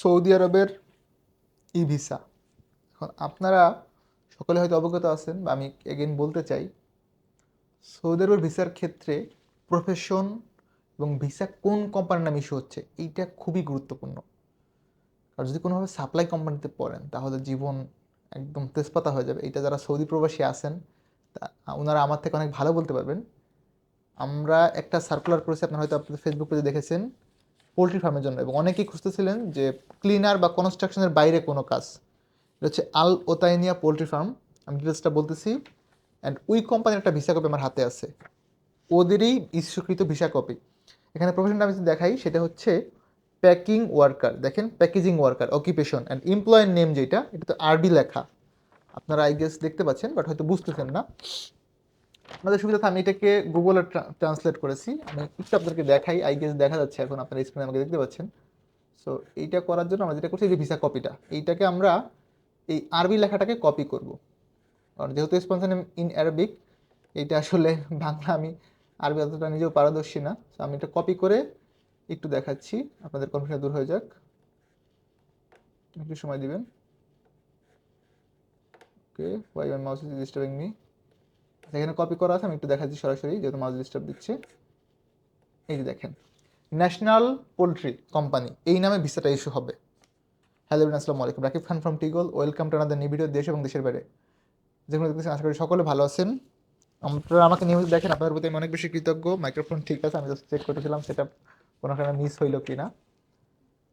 Saudi আরবের ই visa. এখন আপনারা সকলে হয়তো অবগত আছেন, বা আমি এগেন বলতে চাই, সৌদি আরবের ভিসার ক্ষেত্রে প্রফেশন এবং ভিসা কোন কোম্পানির নামে ইস্যু হচ্ছে, এইটা খুবই গুরুত্বপূর্ণ। আর যদি কোনোভাবে সাপ্লাই কোম্পানিতে পড়েন, তাহলে জীবন একদম তেজপাতা হয়ে যাবে। এটা যারা সৌদি প্রবাসী আছেন, তা ওনারা আমার থেকে অনেক ভালো বলতে পারবেন। আমরা একটা সার্কুলার করেছি আপনারা হয়তো আপনাদের ফেসবুক পেজে দেখেছেন পোলট্রি ফার্মের জন্য। এবং অনেকেই খুঁজতেছিলেন যে ক্লিনার বা কনস্ট্রাকশনের বাইরে কোনো কাজ। এটা হচ্ছে আল ওতাইনিয়া পোলট্রি ফার্ম। আমি ডিটেলসটা বলতেছি। অ্যান্ড উই কোম্পানির একটা ভিসা কপি আমার হাতে আছে। ওদেরই ইস্যুকৃত ভিসা কপি এখানে প্রফেশনটা আমি দেখাই, সেটা হচ্ছে প্যাকিং ওয়ার্কার দেখেন packaging worker occupation and employer name যেটা, এটা তো আরবি লেখা। আপনারা আই গেস দেখতে পাচ্ছেন বাট হয়তো বুঝতেছেন না। আমাদের সুবিধা আমি এটাকে গুগলে ট্রান্সলেট করেছি। আমি একটু আপনাদেরকে দেখাই আই গেস দেখা যাচ্ছে এখন আপনারা স্ক্রিনে আমাকে দেখতে পাচ্ছেন। সো এইটা করার জন্য আমরা যেটা করছি যে ভিসা কপিটা এইটাকে আমরা এই আরবি লেখাটাকে কপি করব। কারণ যেহেতু স্পন্সর নেম ইন অ্যারাবিক এইটা আসলে বাংলা আমি আরবি অতটা নিজেও পারদর্শী না। তো আমি এটা কপি করে একটু দেখাচ্ছি, আপনাদের কনফিউশন দূর হয়ে যাক। একটু সময় দিবেন। Okay why my mouse is disturbing me এখানে কপি করা আছে, আমি একটু দেখাচ্ছি সরাসরি, যেহেতু মাউস ডিস্টার্ব দিচ্ছে। এই যে দেখেন ন্যাশনাল পোলট্রি কোম্পানি এই নামে ভিসাটা ইস্যু হবে। হ্যালো আসসালামু আলাইকুম। রাকিব খান ফ্রম টিগল ওয়েলকাম টু আনাদার ভিডিও দেশ এবং দেশের বাইরে। যেগুলো দেখতেছেন, আশা করি সকলে ভালো আছেন। আপনারা আমাকে নিউজ দেখেন, আপনাদের প্রতি আমি অনেক বেশি কৃতজ্ঞ। মাইক্রোফোন ঠিক আছে, আমি জাস্ট চেক করেছিলাম সেটা কোনোখানে মিস হইল কি না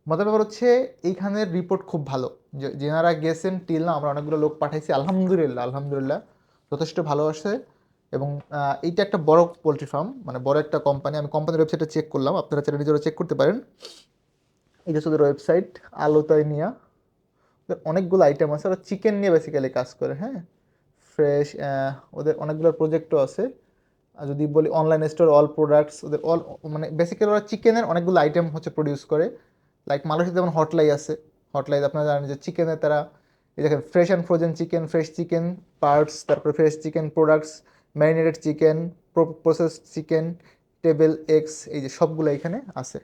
মজার ব্যাপার হচ্ছে, এইখানের রিপোর্ট খুব ভালো। যে, যেনারা গেছেন টিল না আমরা অনেকগুলো লোক পাঠাইছি, আলহামদুলিল্লাহ আলহামদুলিল্লাহ। যথেষ্ট ভালো আসে এবং এইটা একটা বড় পোলট্রি ফার্ম মানে বড় একটা কোম্পানি আমি কোম্পানির ওয়েবসাইটে চেক করলাম, আপনারা চাইলে নিজেরা চেক করতে পারেন। এই যে ওদের ওয়েবসাইট আলোতায় নিয়া ওদের অনেকগুলো আইটেম আছে, ওরা চিকেন নিয়ে বেসিক্যালি কাজ করে হ্যাঁ? ফ্রেশ ওদের অনেকগুলো প্রজেক্টও আছে। আর যদি বলি অনলাইন স্টোর অল প্রোডাক্টস ওদের অল মানে বেসিক্যালি ওরা চিকেনের অনেকগুলো আইটেম হচ্ছে প্রডিউস করে। লাইক মালয়েশিয়াতে যেমন হটলাই আছে হটলাই আপনারা জানেন যে চিকেনের তারা এই দেখেন fresh and frozen chicken fresh chicken parts তারপরে fresh chicken products marinated chicken process chicken table eggs এই যে সবগুলো এখানে আছে।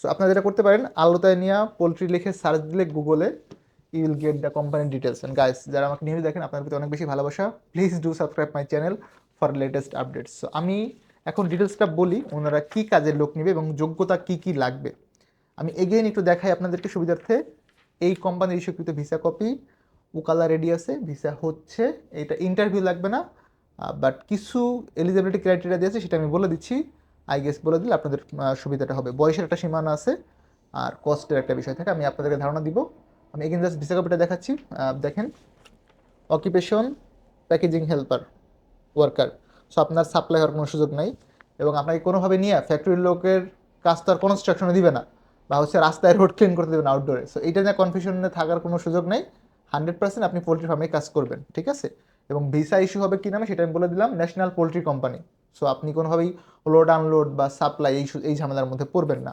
সো আপনারা যেটা করতে পারেন, আলোতায় নিয়ে পোলট্রি লিখে সার্চ দিলে গুগলে you will get the company details and guys যারা আমাকে নিউজ দেখেন, আপনাদের প্রতি অনেক বেশি ভালোবাসা। Please do subscribe my channel for latest updates so আমি এখন ডিটেলসটা বলি, ওনারা কী কাজের লোক নেবে এবং যোগ্যতা কী কী লাগবে। আমি এগেইন একটু দেখাই আপনাদেরকে সুবিধার্থে। এই কোম্পানির ইস্যুকৃত ভিসা কপি উকালা রেডি আছে ভিসা হচ্ছে, এটা ইন্টারভিউ লাগবে না বাট কিছু এলিজিবিলিটি ক্রাইটেরিয়া দিয়েছে, সেটা আমি বলে দিচ্ছি। আই গেস বলে দিলে আপনাদের সুবিধাটা হবে। বয়সের একটা সীমানা আছে, আর কস্টের একটা বিষয় থাকে, আমি আপনাদেরকে ধারণা দিব। আমি এগেন জাস্ট ভিসা কপিটা দেখাচ্ছি দেখেন। Occupation packaging helper worker so আপনার সাপ্লাই হওয়ার কোনো সুযোগ নাই, এবং আপনাকে কোনোভাবে নিয়ে ফ্যাক্টরির লোকের কাজ তো আর কনস্ট্রাকশনে দিবে না, বা হচ্ছে রাস্তায় রোড ক্লিন করতে দেবেন আউটডোরে সো এইটা নিয়ে কনফিউশনে থাকার কোনো সুযোগ নেই। হান্ড্রেড পার্সেন্ট আপনি পোলট্রি ফার্মে কাজ করবেন, ঠিক আছে? এবং ভিসা ইস্যু হবে কি নামে সেটা আমি বলে দিলাম, ন্যাশনাল পোলট্রি কোম্পানি। সো আপনি কোনোভাবেই লোড আনলোড বা সাপ্লাই এই এই ঝামেলার মধ্যে পড়বেন না।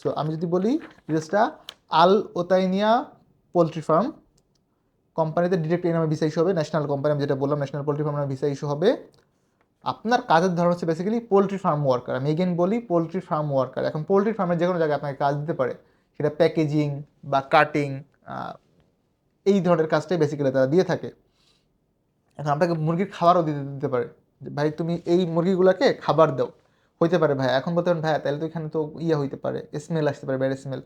সো আমি যদি বলি ডিটেলসটা আল ওতাইনিয়া পোলট্রি ফার্ম কোম্পানিতে ডিরেক্ট এই নামে ভিসা ইস্যু হবে, ন্যাশনাল কোম্পানি, আমি যেটা বললাম, ন্যাশনাল পোলট্রি ফার্ম নামে ভিসা ইস্যু হবে। আপনার কাজের ধরন হচ্ছে বেসিক্যালি পোলট্রি ফার্ম ওয়ার্কার। আমি এগেন বলি, পোলট্রি ফার্ম ওয়ার্কার। এখন পোলট্রি ফার্মের যে কোনো জায়গায় আপনাকে কাজ দিতে পারে। সেটা প্যাকেজিং বা কাটিং এই ধরনের কাজটাই বেসিক্যালি তারা দিয়ে থাকে। এখন আপনাকে মুরগির খাবারও দিতে দিতে পারে। ভাই, তুমি এই মুরগিগুলোকে খাবার দাও। হইতে পারে ভাই এখন বলতে পারেন ভাইয়া, তাহলে তো এখানে তো ইয়ে হইতে পারে স্মেল আসতে পারে ব্যাড স্মেল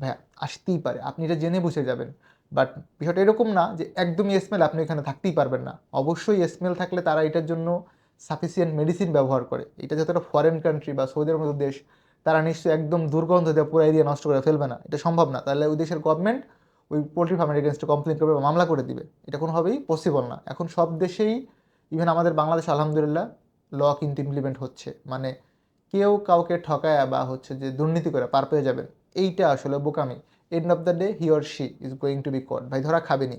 ভাইয়া, আসতেই পারে। আপনি এটা জেনে বুঝে যাবেন। বাট বিষয়টা এরকম না যে একদমই স্মেল আপনি এখানে থাকতেই পারবেন না। অবশ্যই স্মেল থাকলে তারা এটার জন্য সাফিসিয়েন্ট মেডিসিন ব্যবহার করে। এটা যতটা ফরেন কান্ট্রি বা সৌদির মতো দেশ, তারা নিশ্চয়ই একদম দুর্গন্ধ দিয়ে পুরো এরিয়া নষ্ট করে ফেলবে না। এটা সম্ভব না। তাহলে ওই দেশের গভর্নমেন্ট ওই পোলট্রি ফার্মের এগেনস্টে কমপ্লেন করবে বা মামলা করে দিবে। এটা কোনোভাবেই পসিবল না। এখন সব দেশেই ইভেন আমাদের বাংলাদেশ, আলহামদুলিল্লাহ ল কিন্তু ইমপ্লিমেন্ট হচ্ছে। মানে কেউ কাউকে ঠকায় বা হচ্ছে যে দুর্নীতি করে পার পেয়ে যাবেন, এইটা আসলে বোকামি। End of the day he or she is going to be caught ভাই, ধরা খাবেনি।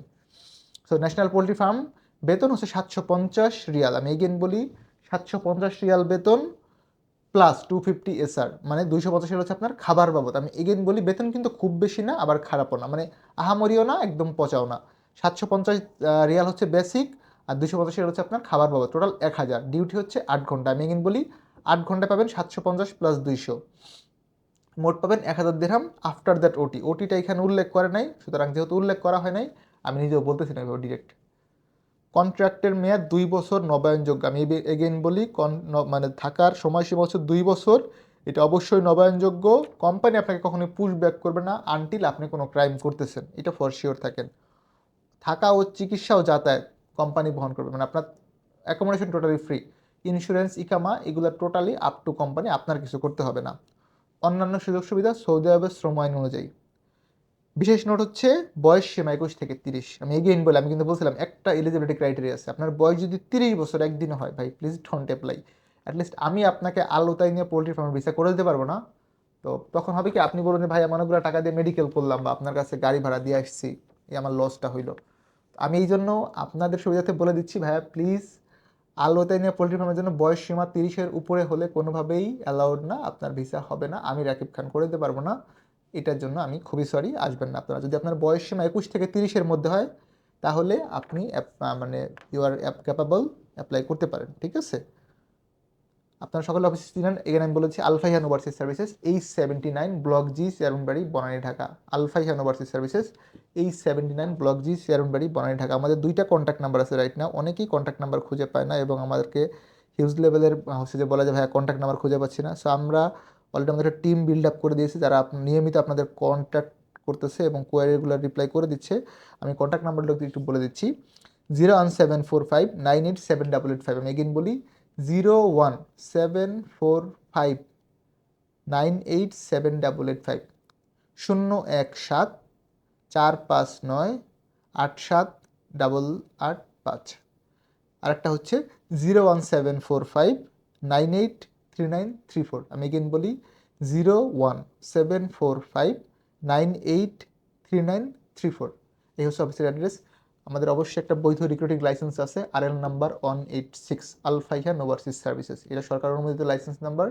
সো ন্যাশনাল পোলট্রি ফার্ম বেতন হচ্ছে সাতশো পঞ্চাশ রিয়াল। আমি এগেন বলি, সাতশো পঞ্চাশ রিয়াল বেতন প্লাস টু ফিফটি এসআর মানে দুইশো পঞ্চাশ হচ্ছে আপনার খাবার বাবদ। আমি এগেন বলি, বেতন কিন্তু খুব বেশি না, আবার খারাপও না। মানে আহামরিও না, একদম পচাও না। সাতশো পঞ্চাশ রিয়াল হচ্ছে বেসিক আর দুশো রিয়াল হচ্ছে আপনার খাবার বাবদ। টোটাল এক হাজার। ডিউটি হচ্ছে আট ঘণ্টা। আমি এগেন বলি, আট ঘণ্টা পাবেন সাতশো পঞ্চাশ প্লাস দুইশো। মোট পাবেন এক হাজার দেড়হাম আফটার দ্যাট ওটি ওটিটা এখানে উল্লেখ করে নাই, সুতরাং যেহেতু উল্লেখ করা হয় নাই, আমি নিজেও বলতেছি না ডিরেক্ট কন্ট্রাক্টের মেয়াদ দুই বছর নবায়নযোগ্য। আমি এগেইন বলি মানে থাকার সময়সীমা হচ্ছে দুই বছর। এটা অবশ্যই নবায়নযোগ্য। কোম্পানি আপনাকে কখনোই পুশ ব্যাক করবে না আনটিল আপনি কোনো ক্রাইম করতেছেন। এটা ফর শিওর থাকেন। থাকা ও চিকিৎসা ও যাতায়াত কোম্পানি বহন করবে। মানে আপনার অ্যাকোমোডেশন টোটালি ফ্রি ইন্স্যুরেন্স ইকামা, এগুলো টোটালি আপ টু কোম্পানি আপনার কিছু করতে হবে না। অন্যান্য সুযোগ সুবিধা সৌদি আরবের শ্রম আইন অনুযায়ী। বিশেষ নোট হচ্ছে বয়স সীমা একুশ থেকে তিরিশ। আমি এগেইন বলে আমি কিন্তু বলছিলাম, একটা এলিজিবিলিটি ক্রাইটেরিয়া আছে। আপনার বয়স যদি তিরিশ বছর একদিন হয়, ভাই প্লিজ ডোন্ট অ্যাপ্লাই অ্যাটলিস্ট আমি আপনাকে আলোতায় নিয়ে পোলট্রি ফার্মের ভিসা করে দিতে পারব না। তো তখন হবে কি, আপনি বলুন ভাই আমার অনেকগুলো টাকা দিয়ে মেডিকেল করলাম বা আপনার কাছে গাড়ি ভাড়া দিয়ে আসছি, এই আমার লসটা হইল। আমি এই জন্য আপনাদের সুবিধাতে বলে দিচ্ছি, ভাইয়া প্লিজ আলোতায় নিয়ে পোলট্রি ফার্মের জন্য বয়স সীমা তিরিশের উপরে হলে কোনোভাবেই অ্যালাউড না, আপনার ভিসা হবে না, আমি রাকিব খান করে দিতে পারব না। এটার জন্য আমি খুবই সরি আসবেন না আপনারা। যদি আপনার বয়স সীমা একুশ থেকে তিরিশের মধ্যে হয়, তাহলে আপনি মানে you are app capable apply করতে পারেন, ঠিক আছে? আপনারা সকলে অফিস চিনেন এখানে আমি বলেছি আলফাইহান ওভারসিজ সার্ভিসেস এই seventy nine block G Chairmanbari Banani Dhaka Alfaihan overseas services এই seventy nine block G Chairmanbari Banani Dhaka আমাদের দুইটা কন্ট্যাক্ট নাম্বার আছে রাইট না অনেকেই কন্ট্যাক্ট নাম্বার খুঁজে পায় না এবং আমাদেরকে হিউজ লেভেলের হচ্ছে যে বলা যায় ভাইয়া কন্ট্যাক্ট নাম্বার খুঁজে পাচ্ছি না। সো আমরা অলরেডি আমাদের একটা টিম বিল্ড আপ করে দিয়েছি, যারা নিয়মিত আপনাদের কন্ট্যাক্ট করতেছে এবং কোয়ারিগুলো রিপ্লাই করে দিচ্ছে। আমি কন্ট্যাক্ট নাম্বারটা একটু বলে দিচ্ছি। Zero one seven four five nine eight seven double eight five আমি এগেন বলি zero one seven four five nine eight seven double eight five শূন্য এক সাত চার পাঁচ নয় আট সাত ডাবল আট পাঁচ। আরেকটা হচ্ছে zero one seven four five nine eight three nine three four আমি এগেন বলি zero one seven four five nine eight three nine three four এই হচ্ছে অফিসের অ্যাড্রেস আমাদের অবশ্যই একটা বৈধ রিক্রুটিং লাইসেন্স আছে আর L number one eight six Alfaiha overseas services এটা সরকার অনুমোদিত লাইসেন্স নাম্বার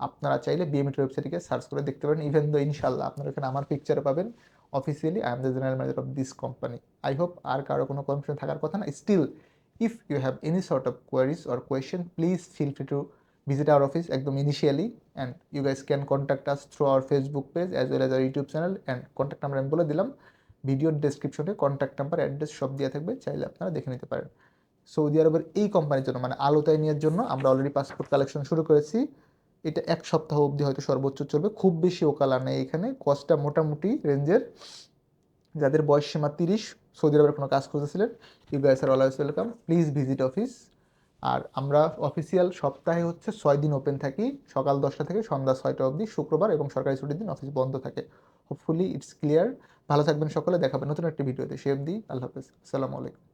আপনারা চাইলে বিএমএটের ওয়েবসাইটে সার্চ করে দেখতে পারেন। ইভেন দো ইনশাল্লাহ আপনারা এখানে আমার পিকচারে পাবেন। Officially I am the general manager of this company I hope আর কারও কোনো কনফিউশন থাকার কথা না। Still if you have any sort of queries or question please feel free to visit our office একদম initially and you guys can contact us through our facebook page as well as our youtube channel and contact number আমি বলে দিলাম। ভিডিওর ডেসক্রিপশনে contact number address সব দেওয়া থাকবে, চাইলে আপনারা দেখে নিতে পারেন। সৌদি আরবের এই কোম্পানির জন্য মানে আলোতায় নেওয়ার জন্য আমরা অলরেডি পাসপোর্ট কালেকশন শুরু করেছি। এটা এক সপ্তাহ অবধি হয়তো সর্বোচ্চ চলবে, খুব বেশি ওকালা নেই এখানে। কস্টটা মোটামুটি রেঞ্জের যাদের বয়স সীমা তিরিশ সৌদি আরবের কোনো কাজ খুঁজেছিলেন you guys are always welcome please visit office আর আমরা অফিসিয়াল সপ্তাহে হচ্ছে ছয় দিন ওপেন থাকি। সকাল দশটা থেকে সন্ধ্যা ছয়টা অবধি, শুক্রবার এবং সরকারি ছুটির দিন অফিস বন্ধ থাকে। হোপফুলি ইটস ক্লিয়ার ভালো থাকবেন সকলে দেখাবেন নতুন একটি ভিডিওতে। সে অবধি আল্লাহ হাফিজ। আসসালামু আলাইকুম।